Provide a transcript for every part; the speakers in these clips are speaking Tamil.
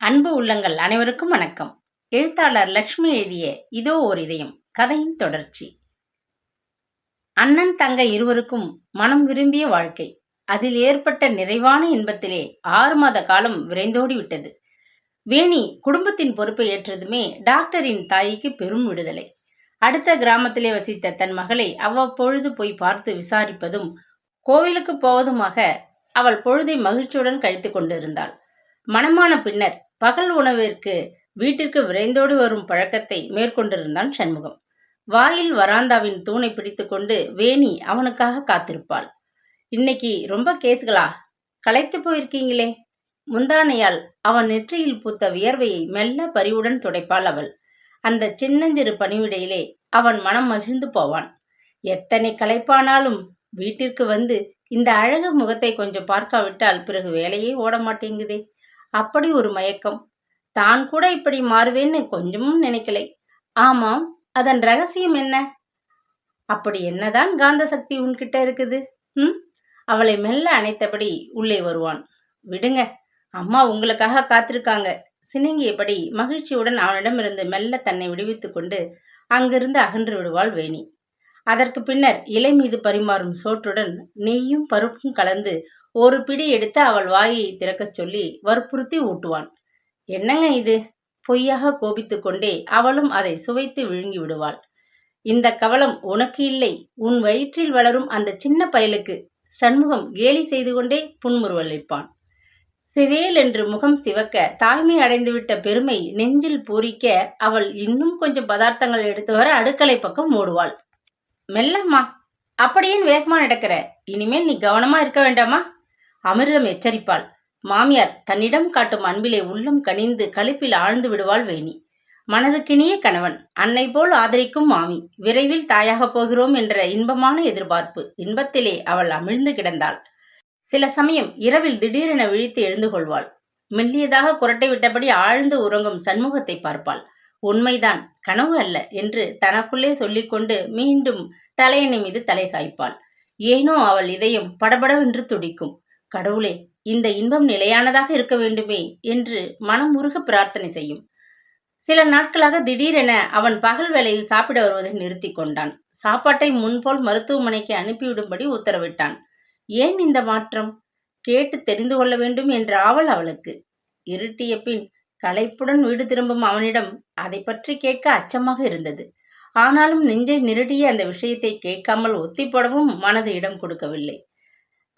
அன்பு உள்ளங்கள் அனைவருக்கும் வணக்கம். எழுத்தாளர் லக்ஷ்மி எழுதிய இதோ ஓர் இதயம் கதையின் தொடர்ச்சி. அண்ணன் தங்க இருவருக்கும் மனம் விரும்பிய வாழ்க்கை. அதில் ஏற்பட்ட நிறைவான இன்பத்திலே ஆறு மாத காலம் விரைந்தோடி விட்டது. வேணி குடும்பத்தின் பொறுப்பை ஏற்றதுமே டாக்டரின் தாய்க்கு பெரும் விடுதலை. அடுத்த கிராமத்திலே வசித்த தன் மகளை அவ்வப்பொழுது போய் பார்த்து விசாரிப்பதும் கோவிலுக்கு போவதுமாக அவள் பொழுதை மகிழ்ச்சியுடன் கழித்து கொண்டிருந்தாள். மணமான பின்னர் பகல் உணவிற்கு வீட்டிற்கு விரைந்தோடு வரும் பழக்கத்தை மேற்கொண்டிருந்தான் சண்முகம். வாயில் வராந்தாவின் தூணை பிடித்துக்கொண்டு வேணி அவனுக்காக காத்திருப்பாள். இன்னைக்கு ரொம்ப கேஸ்களா களைத்து போயிருக்கீங்களே? முந்தானையால் அவன் நெற்றியில் பூத்த வியர்வையை மெல்ல பரிவுடன் துடைப்பாள் அவள். அந்த சின்னஞ்சிறு பணிவிடையிலே அவன் மனம் மகிழ்ந்து போவான். எத்தனை களைப்பானாலும் வீட்டிற்கு வந்து இந்த அழகு முகத்தை கொஞ்சம் பார்க்காவிட்டால் பிறகு வேலையே ஓட மாட்டேங்குதே அப்படி ஒரு மயக்கம். தான் கூட இப்படி மாறுவேன்னு கொஞ்சமும் நினைக்கலை. ஆமாம் அதன் ரகசியம் என்ன? அப்படி என்னதான் காந்த சக்தி உன்கிட்ட இருக்குது? ம்? அவளை மெல்ல அணைத்தபடி உள்ளே வருவான். விடுங்க அம்மா உங்களுக்காக காத்திருக்காங்க. சினுங்கியபடி மகிழ்ச்சியுடன் அவனிடமிருந்து மெல்ல தன்னை விடுவித்து கொண்டு அங்கிருந்து அகன்று விடுவாள் வேணி. அதற்கு பின்னர் இலை மீது பரிமாறும் சோற்றுடன் நெய்யும் பருப்பும் கலந்து ஒரு பிடி எடுத்து அவள் வாயை திறக்கச் சொல்லி வற்புறுத்தி ஊட்டுவான். என்னங்க இது? பொய்யாக கோபித்து கொண்டே அவளும் அதை சுவைத்து விழுங்கி விடுவாள். இந்த கவலம் உனக்கு இல்லை. உன் வயிற்றில் வளரும் அந்த சின்ன பயலுக்கு சண்முகம் கேலி செய்து கொண்டே புன்முறுவளிப்பான் சிவேல் என்று முகம் சிவக்க தாய்மை அடைந்துவிட்ட பெருமை நெஞ்சில் பூரிக்க அவள் இன்னும் கொஞ்சம் பதார்த்தங்கள் எடுத்து வர அடுக்கலை பக்கம் ஓடுவாள். மெல்லம்மா அப்படியே வேகமா நடக்கிற. இனிமேல் நீ கவனமா இருக்க வேண்டாமா? அமிர்தம் எச்சரிப்பாள். மாமியார் தன்னிடம் காட்டும் அன்பிலே உள்ளம் கனிந்து களிப்பில் ஆழ்ந்து விடுவாள் வேணி. மனதுக்கினிய கணவன் அன்னை போல் ஆதரிக்கும் மாமி விரைவில் தாயாகப் போகிறோம் என்ற இன்பமான எதிர்பார்ப்பு இன்பத்திலே அவள் அமிழ்ந்து கிடந்தாள். சில சமயம் இரவில் திடீரென விழித்து எழுந்து கொள்வாள். மெல்லியதாக குரட்டை விட்டபடி ஆழ்ந்து உறங்கும் சண்முகத்தை பார்ப்பாள். உண்மைதான் கனவு அல்ல என்று தனக்குள்ளே சொல்லிக்கொண்டு மீண்டும் தலையணை மீது தலை சாய்ப்பாள். ஏனோ அவள் இதயம் படபடவென்று துடிக்கும். கடவுளே இந்த இன்பம் நிலையானதாக இருக்க வேண்டுமே என்று மனம் முருக பிரார்த்தனை செய்யும். சில நாட்களாக திடீரென அவன் பகல் வேளையில் சாப்பிட வருவதை நிறுத்தி கொண்டான். சாப்பாட்டை முன்போல் மருத்துவமனைக்கு அனுப்பிவிடும்படி உத்தரவிட்டான். ஏன் இந்த மாற்றம்? கேட்டு தெரிந்து கொள்ள வேண்டும் என்ற ஆவல் அவளுக்கு. இருட்டிய பின் களைப்புடன் வீடு திரும்பும் அவனிடம் அதை பற்றி கேட்க அச்சமாக இருந்தது. ஆனாலும் நெஞ்சை நிரடிய அந்த விஷயத்தை கேட்காமல் ஒத்தி போடவும் மனது இடம் கொடுக்கவில்லை.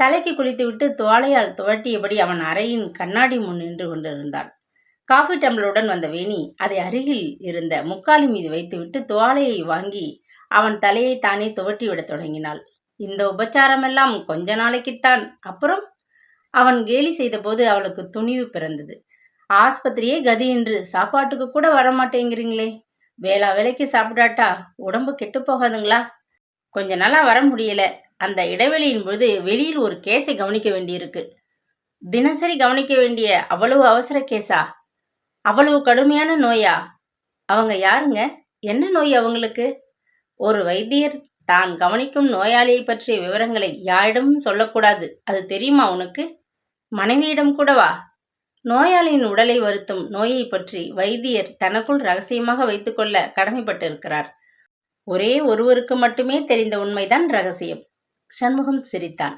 தலைக்கு குளித்துவிட்டு துவாலையால் துவட்டியபடி அவன் அறையின் கண்ணாடி முன் நின்று கொண்டிருந்தான். காஃபி டம்ளருடன் வந்த வேணி அதை அருகில் இருந்த முக்காலி மீது வைத்துவிட்டு துவாலையை வாங்கி அவன் தலையை தானே துவட்டிவிடத் தொடங்கினாள். இந்த உபச்சாரமெல்லாம் கொஞ்ச நாளைக்குத்தான். அப்புறம்? அவன் கேலி செய்தபோது அவளுக்கு துணிவு பிறந்தது. ஆஸ்பத்திரியே கதி என்று சாப்பாட்டுக்கு கூட வரமாட்டேங்கிறீங்களே. வேளா வேலைக்கு சாப்பிடாட்டா? உடம்பு கெட்டு போகாதுங்களா? கொஞ்ச நாளாக வர முடியல. அந்த இடைவெளியின் பொழுது வெளியில் ஒரு கேஸை கவனிக்க வேண்டியிருக்கு. தினசரி கவனிக்க வேண்டிய அவ்வளவு அவசர கேஸா அவ்வளவு கடுமையான நோயா? அவங்க யாருங்க? என்ன நோய் அவங்களுக்கு? ஒரு வைத்தியர் தான் கவனிக்கும் நோயாளியை பற்றிய விவரங்களை யாரிடமும் சொல்லக்கூடாது. அது தெரியுமா உனக்கு? மனைவியிடம் கூடவா? நோயாளியின் உடலை வருத்தும் நோயை பற்றி வைத்தியர் தனக்குள் ரகசியமாக வைத்துக்கொள்ள கடமைப்பட்டிருக்கிறார். ஒரே ஒருவருக்கு மட்டுமே தெரிந்த உண்மைதான் ரகசியம். சண்முகம் சிரித்தான்.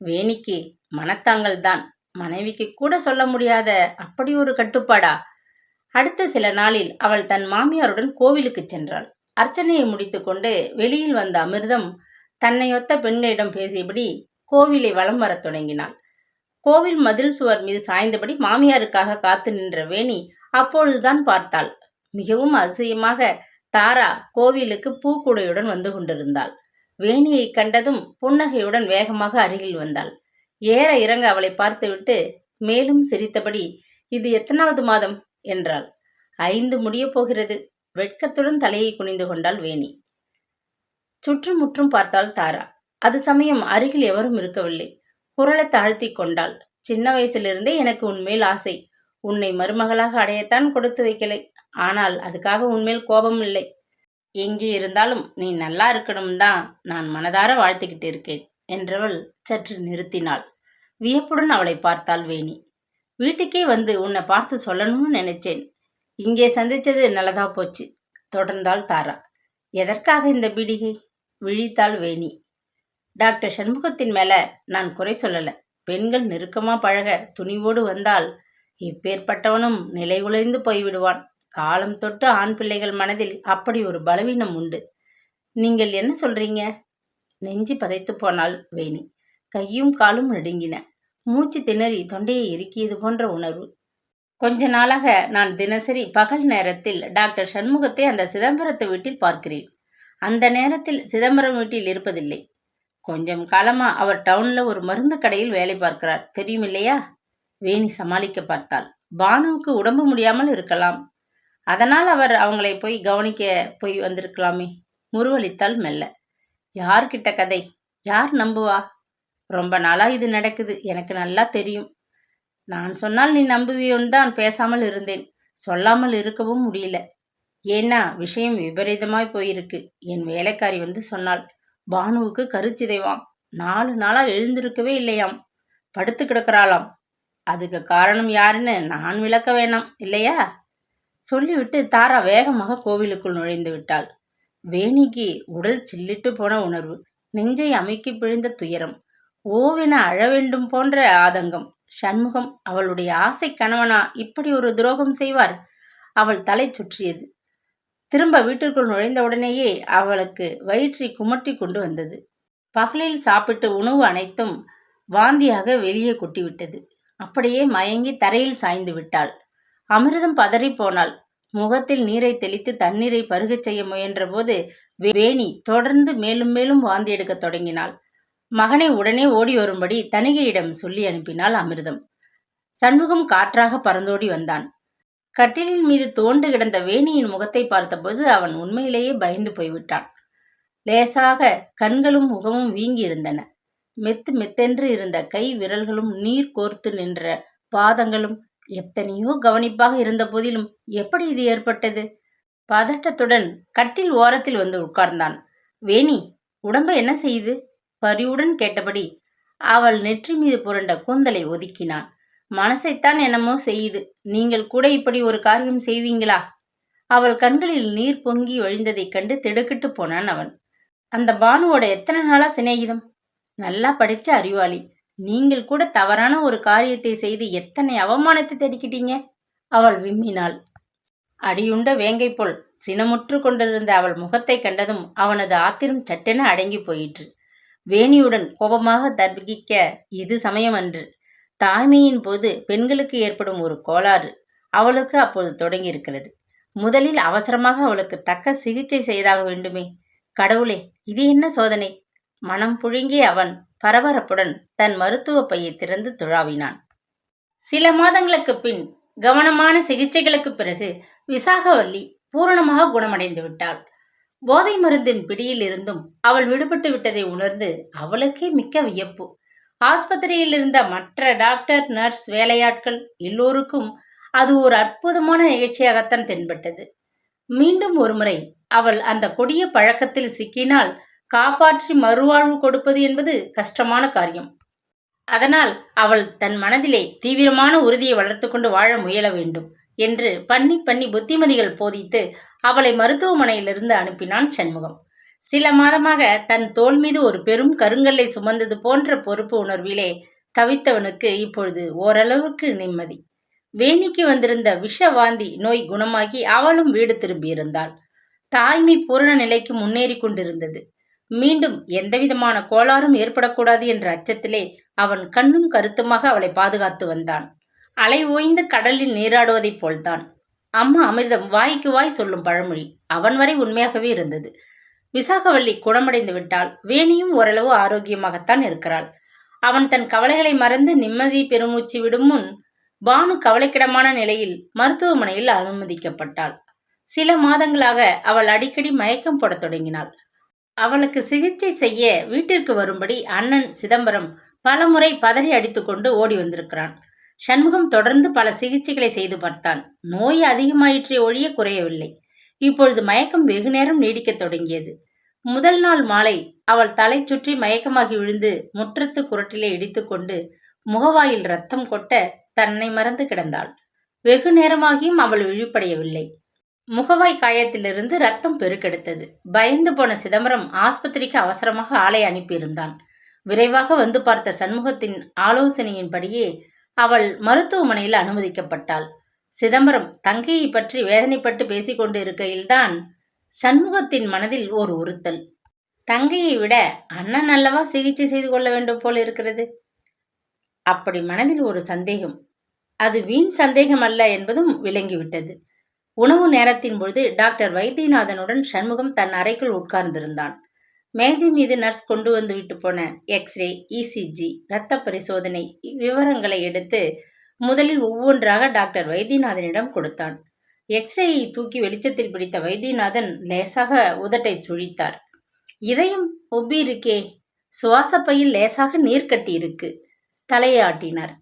வேணிக்கு மனத்தாங்கள் தான். மனைவிக்கு கூட சொல்ல முடியாத அப்படி ஒரு கட்டுப்பாடா? அடுத்த சில நாளில் அவள் தன் மாமியாருடன் கோவிலுக்கு சென்றாள். அர்ச்சனையை முடித்துக்கொண்டு வெளியில் வந்த அமிர்தம் தன்னையொத்த பெண்களிடம் பேசியபடி கோவிலை வலம் வரத் தொடங்கினாள். கோவில் மதில் சுவர் மீது சாய்ந்தபடி மாமியாருக்காக காத்து நின்ற வேணி அப்பொழுதுதான் பார்த்தாள். மிகவும் அதிசயமாக தாரா கோவிலுக்கு பூக்குடையுடன் வந்து கொண்டிருந்தாள். வேணியை கண்டதும் புன்னகையுடன் வேகமாக அருகில் வந்தாள். ஏற இறங்க அவளை பார்த்துவிட்டு மேலும் சிரித்தபடி இது எத்தனாவது மாதம்? என்றாள். ஐந்து முடியப் போகிறது. வெட்கத்துடன் தலையை குனிந்து கொண்டாள் வேணி. சுற்றுமுற்றும் பார்த்தாள் தாரா. அது சமயம் அருகில் எவரும் இருக்கவில்லை. குரலை தாழ்த்தி கொண்டாள். சின்ன வயசிலிருந்தே எனக்கு உன்மேல் ஆசை. உன்னை மருமகளாக அடையத்தான் கொடுத்து வைக்கலை. ஆனால் அதுக்காக உன்மேல் கோபம் இல்லை. எங்கே இருந்தாலும் நீ நல்லா இருக்கணும் தான் நான் மனதார வாழ்த்துக்கிட்டு இருக்கேன் என்றவள் சற்று நிறுத்தினாள். வியப்புடன் அவளை பார்த்தாள் வேணி. வீட்டுக்கே வந்து உன்னை பார்த்து சொல்லணும்னு நினைச்சேன். இங்கே சந்திச்சது நல்லதா போச்சு தொடர்ந்தாள் தாரா. எதற்காக இந்த பீடிகை? விழித்தாள் வேணி. டாக்டர் சண்முகத்தின் மேல நான் குறை சொல்லல. பெண்கள் நெருக்கமா பழக துணிவோடு வந்தால் இப்பேற்பட்டவனும் நிலை உழைந்து போய்விடுவான். காலம் தொட்டு ஆண் பிள்ளைகள் மனதில் அப்படி ஒரு பலவீனம் உண்டு. நீங்கள் என்ன சொல்றீங்க? நெஞ்சு பதைத்து போனால் வேணி. கையும் காலும் நடுங்கின. மூச்சு திணறி தொண்டையை இறுக்கியது போன்ற உணர்வு. கொஞ்ச நாளாக நான் தினசரி பகல் நேரத்தில் டாக்டர் சண்முகத்தை அந்த சிதம்பரத்து வீட்டில் பார்க்கிறேன். அந்த நேரத்தில் சிதம்பரம் வீட்டில் இருப்பதில்லை. கொஞ்சம் காலமா அவர் டவுன்ல ஒரு மருந்து கடையில் வேலை பார்க்கிறார். தெரியும் இல்லையா? வேணி சமாளிக்க பார்த்தாள். பானுவுக்கு உடம்பு முடியாமல் இருக்கலாம். அதனால் அவர் அவங்களை போய் கவனிக்க போய் வந்திருக்கலாமே. முருவளித்தால் மெல்ல யார்கிட்ட கதை? யார் நம்புவா? ரொம்ப நாளாக இது நடக்குது. எனக்கு நல்லா தெரியும். நான் சொன்னால் நீ நம்புவியோன்னு தான் பேசாமல் இருந்தேன். சொல்லாமல் இருக்கவும் முடியல. ஏன்னா விஷயம் விபரீதமாய் போயிருக்கு. என் வேலைக்காரி வந்து சொன்னாள் பானுவுக்கு கருச்சிதைவாம். நாலு நாளாக எழுந்திருக்கவே இல்லையாம். படுத்து கிடக்கிறாளாம். அதுக்கு காரணம் யாருன்னு நான் விளக்க வேணாம். இல்லையா? சொல்லிவிட்டு தாரா வேகமாக கோவிலுக்குள் நுழைந்து விட்டாள். வேணிக்கு உடல் சில்லிட்டு போன உணர்வு. நெஞ்சை அமைக்கி பிழிந்த துயரம். ஓவென அழ வேண்டும் போன்ற ஆதங்கம். சண்முகம் அவளுடைய ஆசை கணவனா? இப்படி ஒரு துரோகம் செய்வார்? அவள் தலை சுற்றியது. திரும்ப வீட்டிற்குள் நுழைந்தவுடனேயே அவளுக்கு வயிற்றை குமட்டி கொண்டு வந்தது. பகலில் சாப்பிட்டு உணவு அனைத்தும் வாந்தியாக வெளியே கொட்டிவிட்டது. அப்படியே மயங்கி தரையில் சாய்ந்து விட்டாள். அமிர்தம் பதறிப்போனாள் முகத்தில் நீரை தெளித்து தண்ணீரை பருகச் செய்ய முயன்றபோது வேணி தொடர்ந்து மேலும் மேலும் வாந்தி எடுக்கத் தொடங்கினாள். மகனை உடனே ஓடி வரும்படி தணிகையிடம் சொல்லி அனுப்பினாள் அமிர்தம். சண்முகம் காற்றாக பறந்தோடி வந்தான். கட்டிலின் மீது தோண்டு கிடந்த வேணியின் முகத்தை பார்த்தபோது அவன் உண்மையிலேயே பயந்து போய்விட்டான். லேசாக கண்களும் முகமும் வீங்கி இருந்தன மெத்து மெத்தென்று இருந்த கை விரல்களும் நீர் கோர்த்து நின்ற பாதங்களும் எத்தனையோ கவனிப்பாக இருந்த போதிலும் எப்படி இது ஏற்பட்டது? பதட்டத்துடன் கட்டில் ஓரத்தில் வந்து உட்கார்ந்தான். வேணி உடம்ப என்ன செய்யுது பரிவுடன் கேட்டபடி அவள் நெற்றி மீது புரண்ட கூந்தலை ஒதுக்கினான். மனசைத்தான் என்னமோ செய்யுது நீங்கள் கூட இப்படி ஒரு காரியம் செய்வீங்களா? அவள் கண்களில் நீர் பொங்கி வழிந்ததைக் கண்டு திடுக்கிட்டு போனான் அவன். அந்த பானுவோட எத்தனை நாளா சிநேகிதம்? நல்லா படிச்ச அறிவாளி. நீங்கள் கூட தவறான ஒரு காரியத்தை செய்து எத்தனை அவமானத்தை தடுக்கிட்டீங்க? அவள் விம்மினாள். அடியுண்ட வேங்கை போல் சினமுற்று கொண்டிருந்த அவள் முகத்தை கண்டதும் அவனது ஆத்திரம் சட்டென அடங்கி போயிற்று. வேணியுடன் கோபமாக தர்பிக்க இது சமயம் அன்று தாய்மையின் போது பெண்களுக்கு ஏற்படும் ஒரு கோளாறு அவளுக்கு அப்போது தொடங்கியிருக்கிறது. முதலில் அவசரமாக அவளுக்கு தக்க சிகிச்சை செய்தாக வேண்டுமே. கடவுளே இது என்ன சோதனை? மனம் புழுங்கிய அவன் பரபரப்புடன் தன் மருத்துவ பையை திறந்து துழாவினான். சில மாதங்களுக்கு பின் கவனமான சிகிச்சைகளுக்கு பிறகு விசாகவல்லி பூரணமாக குணமடைந்து விட்டாள். போதை மருந்தின் பிடியில் இருந்தும் அவள் விடுபட்டு விட்டதை உணர்ந்து அவளுக்கே மிக்க வியப்பு. ஆஸ்பத்திரியில் இருந்த மற்ற டாக்டர் நர்ஸ் வேலையாட்கள் எல்லோருக்கும் அது ஒரு அற்புதமான நிகழ்ச்சியாகத்தான் தென்பட்டது. மீண்டும் ஒருமுறை அவள் அந்த கொடிய பழக்கத்தில் சிக்கினால் காப்பாற்றி மறுவாழ்வு கொடுப்பது என்பது கஷ்டமான காரியம். அதனால் அவள் தன் மனதிலே தீவிரமான உறுதியை வளர்த்து கொண்டு வாழ முயல வேண்டும் என்று பண்ணி பண்ணி புத்திமதிகள் போதித்து அவளை மருத்துவமனையிலிருந்து அனுப்பினான் சண்முகம். சில மாதமாக தன் தோல் மீது ஒரு பெரும் கருங்கல்லை சுமந்தது போன்ற பொறுப்பு உணர்விலே தவித்தவனுக்கு இப்பொழுது ஓரளவுக்கு நிம்மதி. வேணிக்கு வந்திருந்த விஷவாந்தி நோய் குணமாகி அவளும் வீடு திரும்பியிருந்தாள். தாய்மை பூரண நிலைக்கு முன்னேறி கொண்டிருந்தது. மீண்டும் எந்தவிதமான கோளாறும் ஏற்படக்கூடாது என்ற அச்சத்திலே அவன் கண்ணும் கருத்துமாக அவளை பாதுகாத்து வந்தான். அலை ஓய்ந்த கடலில் நீராடுவதைப் போல்தான். அம்மா அமிர்தம் வாய்க்கு வாய் சொல்லும் பழமொழி அவன் வரை உண்மையாகவே இருந்தது. விசாகவல்லி குணமடைந்து விட்டால் வேணியும் ஓரளவு ஆரோக்கியமாகத்தான் இருக்கிறாள். அவன் தன் கவலைகளை மறந்து நிம்மதி பெருமூச்சு விடும் முன் பானு கவலைக்கிடமான நிலையில் மருத்துவமனையில் அனுமதிக்கப்பட்டாள். சில மாதங்களாக அவள் அடிக்கடி மயக்கம் போடத் தொடங்கினாள். அவளுக்கு சிகிச்சை செய்ய வீட்டிற்கு வரும்படி அண்ணன் சிதம்பரம் பலமுறை பதறி அடித்துக்கொண்டு ஓடி வந்திருக்கிறான். சண்முகம் தொடர்ந்து பல சிகிச்சைகளை செய்து பார்த்தான். நோய் அதிகமாயிற்றே ஒழிய குறையவில்லை. இப்பொழுது மயக்கம் வெகு நேரம் நீடிக்கத் தொடங்கியது. முதல் நாள் மாலை அவள் தலை சுற்றி மயக்கமாகி விழுந்து முற்றத்து குரட்டிலே இடித்துக்கொண்டு முகவாயில் ரத்தம் கொட்ட தன்னை மறந்து கிடந்தாள். வெகு நேரமாகியும் அவள் விழிப்படையவில்லை. முகவாய் காயத்திலிருந்து ரத்தம் பெருக்கெடுத்தது. பயந்து போன சிதம்பரம் ஆஸ்பத்திரிக்கு அவசரமாக ஆளை அனுப்பியிருந்தான். விரைவாக வந்து பார்த்த சண்முகத்தின் ஆலோசனையின்படியே அவள் மருத்துவமனையில் அனுமதிக்கப்பட்டாள். சிதம்பரம் தங்கையை பற்றி வேதனைப்பட்டு பேசிக்கொண்டு இருக்கையில்தான் சண்முகத்தின் மனதில் ஓர் உறுத்தல். தங்கையை விட அண்ணன் அல்லவா சிகிச்சை செய்து கொள்ள வேண்டும் போல இருக்கிறது? அப்படி மனதில் ஒரு சந்தேகம். அது வீண் சந்தேகம் அல்ல என்பதும் விளங்கிவிட்டது. உணவு நேரத்தின் பொழுது டாக்டர் வைத்தியநாதனுடன் சண்முகம் தன் அறைக்குள் உட்கார்ந்திருந்தான். மேஜை மீது நர்ஸ் கொண்டு வந்து விட்டு போன எக்ஸ்ரே இசிஜி இரத்த பரிசோதனை விவரங்களை எடுத்து முதலில் ஒவ்வொன்றாக டாக்டர் வைத்தியநாதனிடம் கொடுத்தான். எக்ஸ்ரேயை தூக்கி வெளிச்சத்தில் பிடித்த வைத்தியநாதன் லேசாக உதட்டை சுழித்தார். இதயம் ஒப்பி இருக்கே சுவாசப்பையில் லேசாக நீர் கட்டி இருக்கு தலையை ஆட்டினார்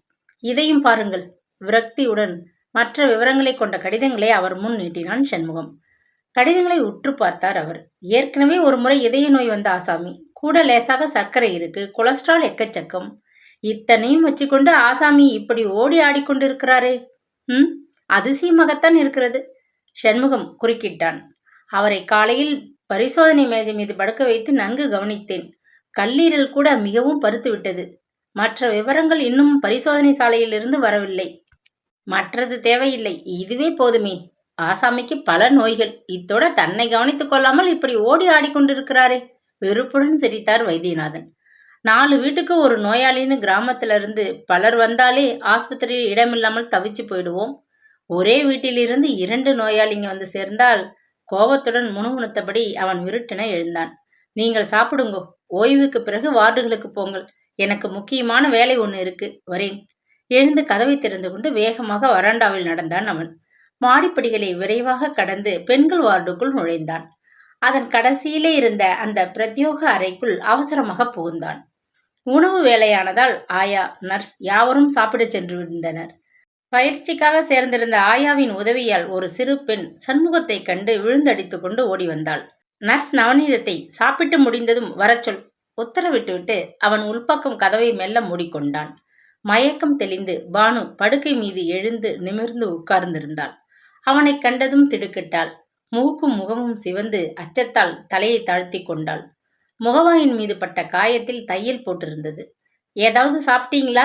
இதையும் பாருங்கள் விரக்தியுடன் மற்ற விவரங்களை கொண்ட கடிதங்களை அவர் முன் நீட்டினான் சண்முகம். கடிதங்களை உற்று பார்த்தார் அவர். ஏற்கனவே ஒரு முறை இதய நோய் வந்த ஆசாமி. கூட லேசாக சர்க்கரை இருக்கு கொலஸ்ட்ரால் எக்கச்சக்கம். இத்தனையும் வச்சுக்கொண்டு ஆசாமி இப்படி ஓடி ஆடிக்கொண்டிருக்கிறாரே ம் அதிசயமாகத்தான் இருக்கிறது. சண்முகம் குறுக்கிட்டான். அவரை காலையில் பரிசோதனை மேஜை மீது படுக்க வைத்து நன்கு கவனித்தேன். கல்லீரல் கூட மிகவும் பருத்து விட்டது மற்ற விவரங்கள் இன்னும் பரிசோதனை சாலையிலிருந்து வரவில்லை. மற்றது தேவையில்லை. இதுவே போதுமே. ஆசாமிக்கு பல நோய்கள். இத்தோட தன்னை கவனித்துக் கொள்ளாமல் இப்படி ஓடி ஆடிக்கொண்டிருக்கிறாரே. வெறுப்புடன் சிரித்தார் வைத்தியநாதன். நாலு வீட்டுக்கு ஒரு நோயாளின்னு கிராமத்திலிருந்து பலர் வந்தாலே ஆஸ்பத்திரியில் இடமில்லாமல் தவிச்சு போயிடுவோம். ஒரே வீட்டிலிருந்து இரண்டு நோயாளிங்க வந்து சேர்ந்தால் கோபத்துடன் முணுமுணுத்தபடி அவன் விருட்டென எழுந்தான். நீங்கள் சாப்பிடுங்கோ. ஓய்வுக்கு பிறகு வார்டுகளுக்கு போங்கள். எனக்கு முக்கியமான வேலை ஒன்று இருக்கு. வரேன். எழுந்து கதவை திறந்து கொண்டு வேகமாக வராண்டாவில் நடந்தான் அவன். மாடிப்படிகளை விரைவாக கடந்து பெண்கள் வார்டுக்குள் நுழைந்தான். அதன் கடைசியிலே இருந்த அந்த பிரத்யோக அறைக்குள் அவசரமாக புகுந்தான். உணவு வேலையானதால் ஆயா நர்ஸ் யாவரும் சாப்பிடச் சென்றிருந்தனர். பயிற்சிக்காக சேர்ந்திருந்த ஆயாவின் உதவியால் ஒரு சிறு பெண் சண்முகத்தை கண்டு விழுந்தடித்து கொண்டு ஓடி வந்தாள். நர்ஸ் நவநீதத்தை சாப்பிட்டு முடிந்ததும் வரச்சொல் உத்தரவிட்டுவிட்டு அவன் உள்பக்கம் கதவை மெல்ல மூடிக்கொண்டான். மயக்கம் தெளிந்து பானு படுக்கை மீது எழுந்து நிமிர்ந்து உட்கார்ந்திருந்தாள். அவனைக் கண்டதும் திடுக்கிட்டாள். மூக்கும் முகமும் சிவந்து அச்சத்தால் தலையை தாழ்த்தி கொண்டாள். முகவாயின் மீது பட்ட காயத்தில் தையல் போட்டிருந்தது. ஏதாவது சாப்பிட்டீங்களா?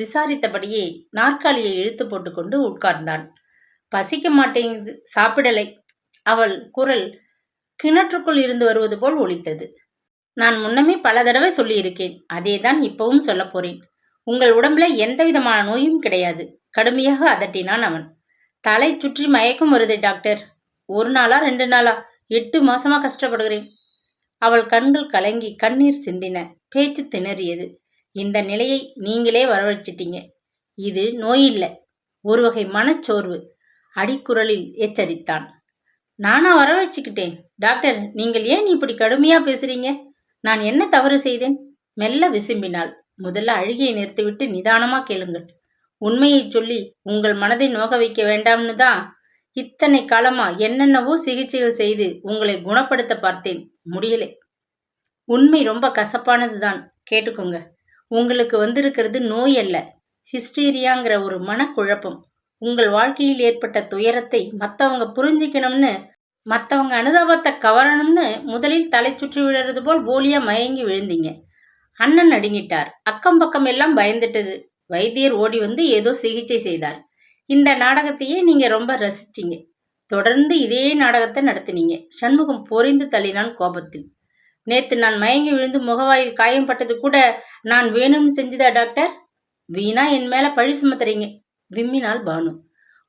விசாரித்தபடியே நாற்காலியை இழுத்து போட்டுக்கொண்டு உட்கார்ந்தான். பசிக்க மாட்டேங்குது சாப்பிடலை. அவள் குரல் கிணற்றுக்குள் இருந்து வருவது போல் ஒலித்தது. நான் முன்னமே பல தடவை சொல்லியிருக்கேன் அதேதான் இப்பவும் சொல்லப் போறேன். உங்கள் உடம்புல எந்த விதமான நோயும் கிடையாது. கடுமையாக அதட்டினான் அவன். தலை சுற்றி மயக்கம் வருது டாக்டர். ஒரு நாளா ரெண்டு நாளா? எட்டு மாசமா கஷ்டப்படுகிறேன். அவள் கண்கள் கலங்கி கண்ணீர் சிந்தின. பேச்சு திணறியது. இந்த நிலையை நீங்களே வரவழைச்சிட்டீங்க. இது நோயில்லை ஒரு வகை மனச்சோர்வு. அடிக்குரலில் எச்சரித்தான். நானா வரவழைச்சிக்கிட்டேன். டாக்டர் நீங்கள் ஏன் இப்படி கடுமையா பேசுறீங்க? நான் என்ன தவறு செய்தேன்? மெல்ல விசும்பினாள். முதல்ல அழுகியை நிறுத்திவிட்டு நிதானமா கேளுங்கள். உண்மையை சொல்லி உங்கள் மனதை நோக வைக்க வேண்டாம்னு தான் இத்தனை காலமா என்னென்னவோ சிகிச்சைகள் செய்து உங்களை குணப்படுத்த பார்த்தேன். முடியலை. உண்மை ரொம்ப கசப்பானது தான் கேட்டுக்கோங்க. உங்களுக்கு வந்திருக்கிறது நோய் அல்ல. ஹிஸ்டீரியாங்கிற ஒரு மனக்குழப்பம். உங்கள் வாழ்க்கையில் ஏற்பட்ட துயரத்தை மற்றவங்க புரிஞ்சுக்கணும்னு மற்றவங்க அனுதாபத்தை கவரணும்னு முதலில் தலை சுற்றி விடுறது போல் போலியாக மயங்கி விழுந்தீங்க. அண்ணன் நடுங்கிட்டார். அக்கம் பக்கம் எல்லாம் பயந்துட்டது. வைத்தியர் ஓடி வந்து ஏதோ சிகிச்சை செய்தார். இந்த நாடகத்தையே நீங்க ரொம்ப ரசிச்சிங்க. தொடர்ந்து இதே நாடகத்தை நடத்தினீங்க. சண்முகம் பொறிந்து தள்ளினான் கோபத்தில். நேத்து நான் மயங்கி விழுந்து முகவாயில் காயம் பட்டது கூட நான் வேணும்னு செஞ்சுதா டாக்டர்? வீணா என் மேல பழி சுமத்துறீங்க. விம்மினாள் பானு.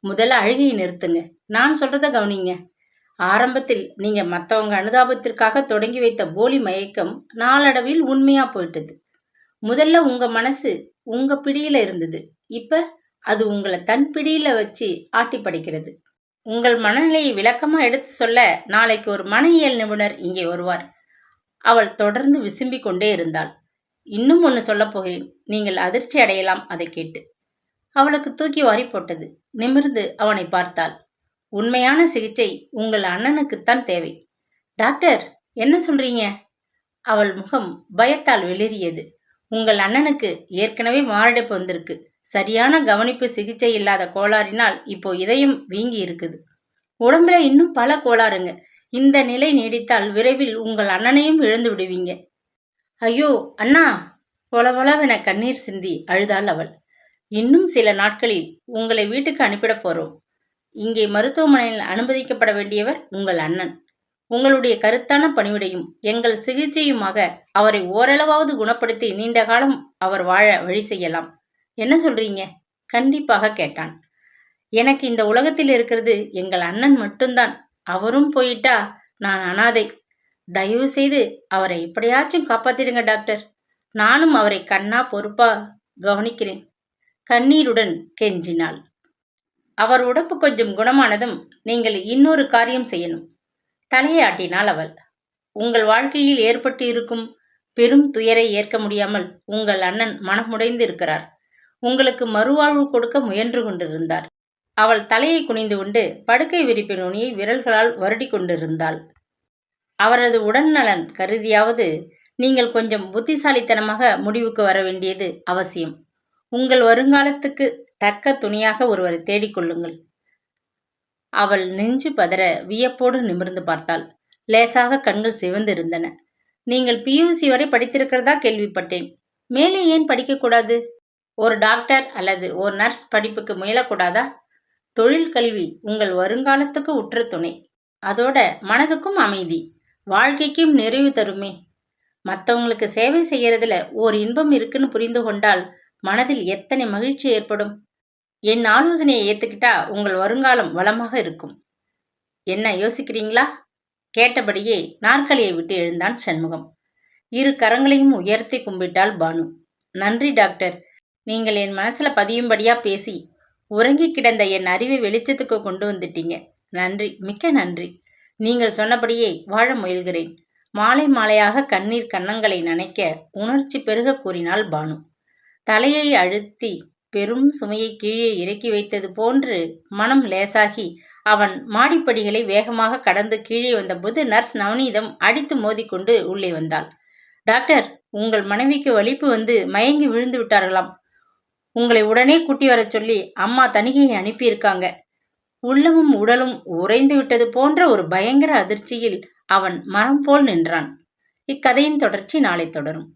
முதல்ல அழுகையை நிறுத்துங்க. நான் சொல்றத கவனிங்க. ஆரம்பத்தில் நீங்க மற்றவங்க அனுதாபத்திற்காக தொடங்கி வைத்த போலி மயக்கம் நாளடைவில் உண்மையா போயிட்டது. முதல்ல உங்க மனசு உங்க பிடியில இருந்தது. இப்ப அது உங்களை தன் பிடியில வச்சு ஆட்டி படிக்கிறது. உங்கள் மனநிலையை விளக்கமா எடுத்து சொல்ல நாளைக்கு ஒரு மனையியல் நிபுணர் இங்கே வருவார். அவள் தொடர்ந்து விசும்பிக் கொண்டே இருந்தாள். இன்னும் ஒன்று சொல்லப் போகிறேன். நீங்கள் அதிர்ச்சி அடையலாம் அதை கேட்டு. அவளுக்கு தூக்கி வாரி போட்டது. நிமிர்ந்து அவனை பார்த்தாள். உண்மையான சிகிச்சை உங்கள் அண்ணனுக்குத்தான் தேவை. டாக்டர் என்ன சொல்றீங்க? அவள் முகம் பயத்தால் வெளிரியது உங்கள் அண்ணனுக்கு ஏற்கனவே மாரடைப்பு வந்திருக்கு. சரியான கவனிப்பு சிகிச்சை இல்லாத கோளாறினால் இப்போ இதயம் வீங்கி இருக்குது. உடம்புல இன்னும் பல கோளாறுங்க. இந்த நிலை நீடித்தால் விரைவில் உங்கள் அண்ணனையும் இழந்து விடுவீங்க. ஐயோ அண்ணா! பொலவளவென கண்ணீர் சிந்தி அழுதாள் அவள். இன்னும் சில நாட்களில் உங்களை வீட்டுக்கு அனுப்பிடப் போறோம். இங்கே மருத்துவமனையில் அனுமதிக்கப்பட வேண்டியவர் உங்கள் அண்ணன். உங்களுடைய கருத்தான பணிவிடையும் எங்கள் சிகிச்சையுமாக அவரை ஓரளவாவது குணப்படுத்தி நீண்ட காலம் அவர் வாழ வழி செய்யலாம். என்ன சொல்றீங்க? கண்டிப்பாக கேட்டான். எனக்கு இந்த உலகத்தில் இருக்கிறது எங்கள் அண்ணன் மட்டும்தான். அவரும் போயிட்டா நான் அனாதை. தயவு செய்து அவரை எப்படியாச்சும் காப்பாத்திடுங்க டாக்டர். நானும் அவரை கண்ணா பொறுப்பா கவனிக்கிறேன். கண்ணீருடன் கெஞ்சினாள். அவர் உடம்பு கொஞ்சம் குணமானதும் நீங்கள் இன்னொரு காரியம் செய்யணும். தலையாட்டினாள் அவள். உங்கள் வாழ்க்கையில் ஏற்பட்டு இருக்கும் பெரும் துயரை ஏற்க முடியாமல் உங்கள் அண்ணன் மனமுடைந்து இருக்கிறார் உங்களுக்கு மறுவாழ்வு கொடுக்க முயன்று கொண்டிருந்தார். அவள் தலையை குனிந்து கொண்டு படுக்கை விரிப்பின் நுனியை விரல்களால் வருடி கொண்டிருந்தாள். அவரது உடல்நலன் கருதியாவது நீங்கள் கொஞ்சம் புத்திசாலித்தனமாக முடிவுக்கு வர வேண்டியது அவசியம். உங்கள் வருங்காலத்துக்கு தக்க துணியாக ஒருவரை தேடிக்கொள்ளுங்கள் அவள் நெஞ்சு பதற வியப்போடு நிமிர்ந்து பார்த்தாள். லேசாக கண்கள் சிவந்திருந்தன. நீங்கள் பியூசி வரை படித்திருக்கிறதா? கேள்விப்பட்டேன். மேலே ஏன் படிக்கக்கூடாது ஒரு டாக்டர் அல்லது ஒரு நர்ஸ் படிப்புக்கு முயலக்கூடாதா? தொழில் கல்வி உங்கள் வருங்காலத்துக்கு உற்ற துணை. அதோட மனதுக்கும் அமைதி. வாழ்க்கைக்கும் நிறைவு தருமே. மற்றவங்களுக்கு சேவை செய்யறதுல ஓர் இன்பம் இருக்குன்னு புரிந்து கொண்டால் மனதில் எத்தனை மகிழ்ச்சி ஏற்படும்? என் ஆலோசனையை ஏத்துக்கிட்டா உங்கள் வருங்காலம் வளமாக இருக்கும். என்ன யோசிக்கிறீங்களா? கேட்டபடியே நாற்காலியை விட்டு எழுந்தான் சண்முகம். இரு கரங்களையும் உயர்த்தி கும்பிட்டாள் பானு. நன்றி டாக்டர். நீங்கள் என் மனசுல பதியும்படியா பேசி உறங்கி கிடந்த என் அறிவை வெளிச்சத்துக்கு கொண்டு வந்துட்டீங்க. நன்றி மிக்க நன்றி. நீங்கள் சொன்னபடியே வாழ முயல்கிறேன். மாலை மாலையாக கண்ணீர் கன்னங்களை நனைக்க உணர்ச்சி பெருக கூறினாள் பானு. தலையை அழுத்தி பெரும் சுமையை கீழே இறக்கி வைத்தது போன்று மனம் லேசாகி அவன் மாடிப்படிகளை வேகமாக கடந்து கீழே வந்தபோது நர்ஸ் நவநீதம் அடித்து மோதிக்கொண்டு உள்ளே வந்தாள். டாக்டர் உங்கள் மனைவிக்கு வலிப்பு வந்து மயங்கி விழுந்து விட்டார்களாம். உங்களை உடனே கூட்டி வரச் சொல்லி அம்மா தணிகையை அனுப்பியிருக்காங்க. உள்ளமும் உடலும் உறைந்து விட்டது போன்ற ஒரு பயங்கர அதிர்ச்சியில் அவன் மரம் போல் நின்றான். இக்கதையின் தொடர்ச்சி நாளை தொடரும்.